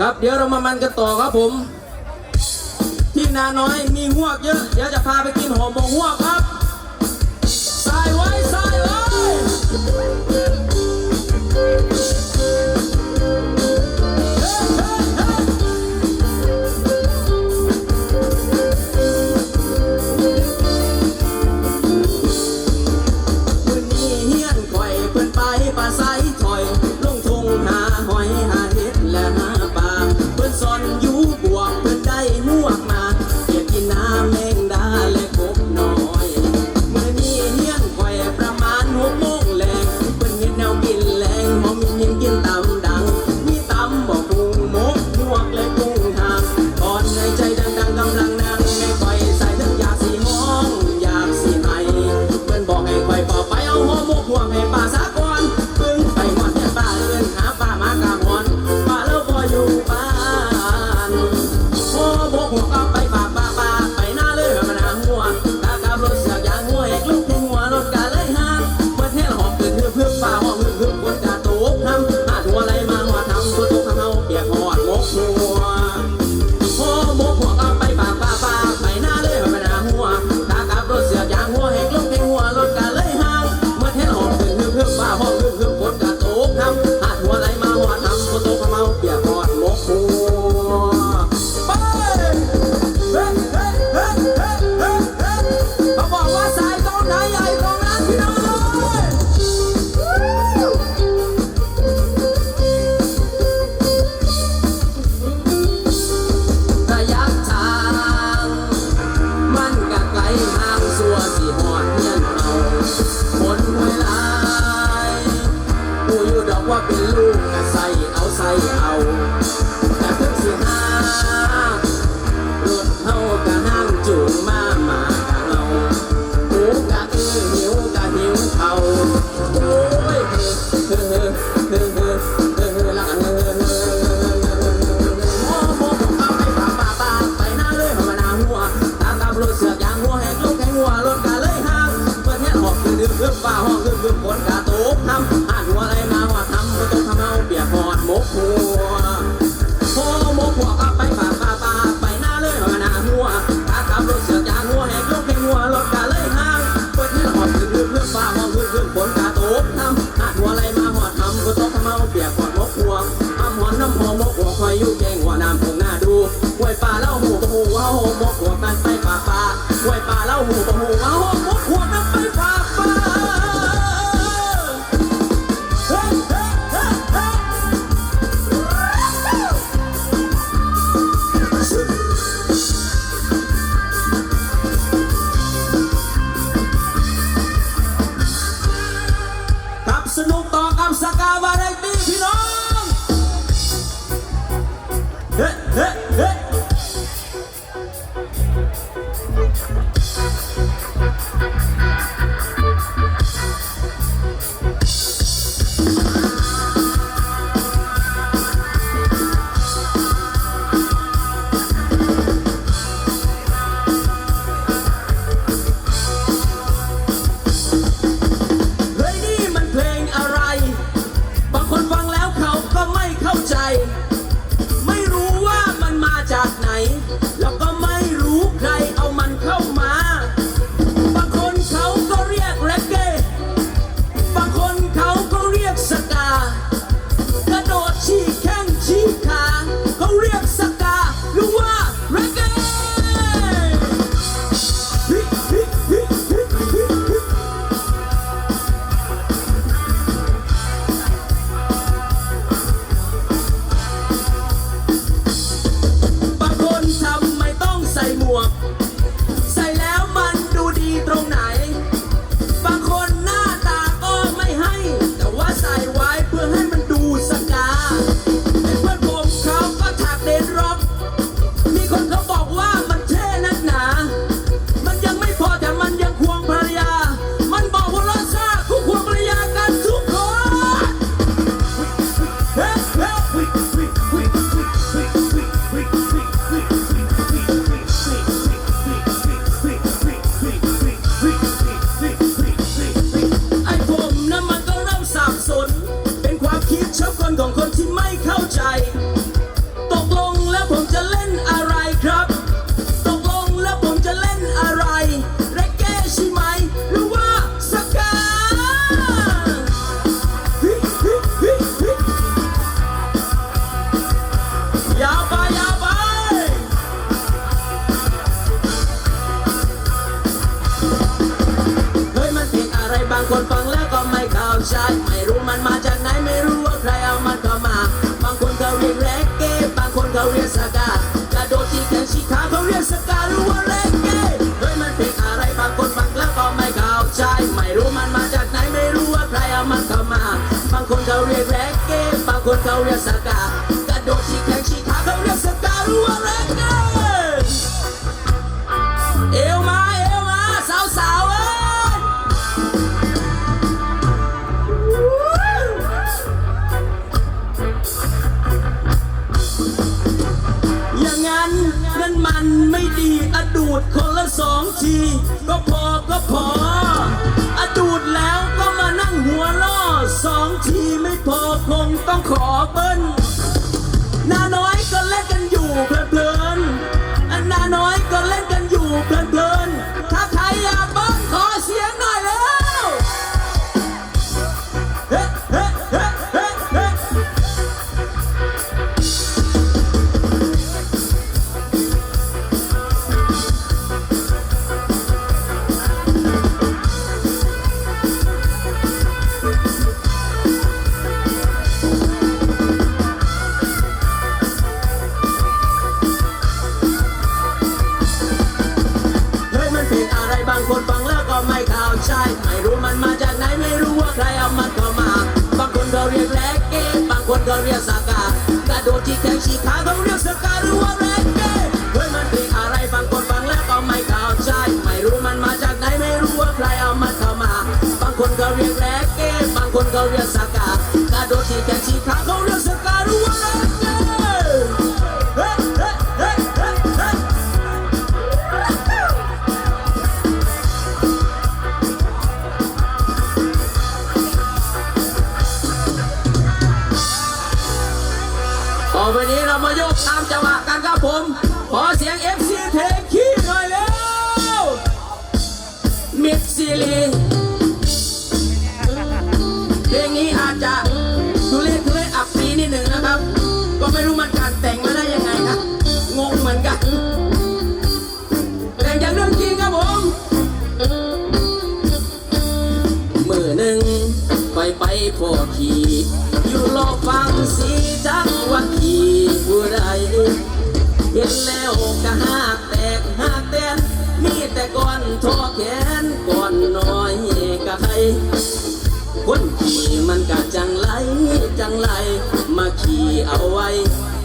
ครับเดี๋ยวเรามามันกันต่อครับผมที่นาน้อยมีหวกเยอะ เดี๋ยวจะพาไปกินหอมหมกหวกครับใสาไว้ใสายไว้ กูยู่ดอกว่าเป็นลูกใส่เอาใส่เอาแต่เพิ่งสิหา ก็พออดูดแล้วก็มานั่งหัวล่อสองทีไม่พอคงต้องขอ ไม่รู้มันมาจากไหนไม่รู้ว่าใครเอามันเข้ามา บางคนเขาเรียกแร็กเก้บางคนเขาเรียกสากากระโดดที่แข้งฉีกขาเขาเรียกสกาหรือว่าแร็กเก้เฮ้ยมันเพลงอะไรบางคนฟังแล้วก็ไม่เข้าใจ ไม่รู้มันมาจากไหนไม่รู้ว่าใครเอามันเข้ามา บางคนเขาเรียกแร็กเก้บางคนเขาเรียกสากากระโดดที่แข้งชี สียง FC เทคีหน่อยเร็วมิดซิลีเพลงนี้อาจจะทุเรศทุเรศอับปีนิดหนึ่งนะครับ ก็ไม่รู้มันการแต่งมาได้ยังไงครับ งงเหมือนกัน แต่งจากเรื่องจริงครับผมมือหนึ่งไปไปพอขี่อยู่รอฟังสีจักว่าขี่ผู้ใด เห็นแล้วก็หากแตกหากแตนมีแต่ก้อนทอแขนก้อนน้อยก็ให้คนขี่มันก็จังไรจังไรมาขี่เอาไว้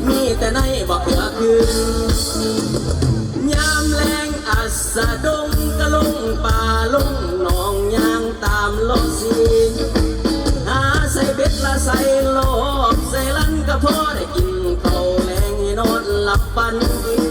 มีแต่ในบอกเกือคืนยามแรงอัสดงกะลงป่าลงหนองยางตามลมสีหาใส่เบ็ดละใส่ล นอ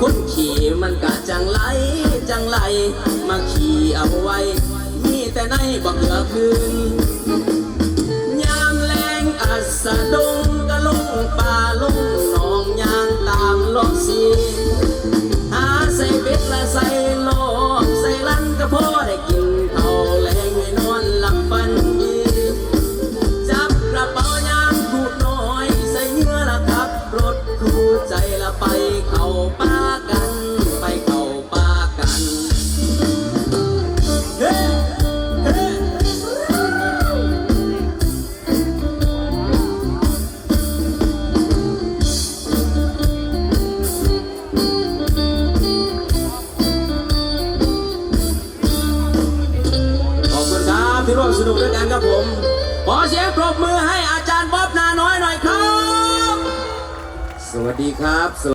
คนขี่มันกะจังไรจังไรมาขี่เอาไว้ มีแต่ในบักเหลือคืนยามแรงอัสดงกะลงป่าลงหนองยางตามลอกสี ครับผม ขอเสียงปรบมือให้อาจารย์บ๊อบนาน้อยหน่อยครับ สวัสดีครับ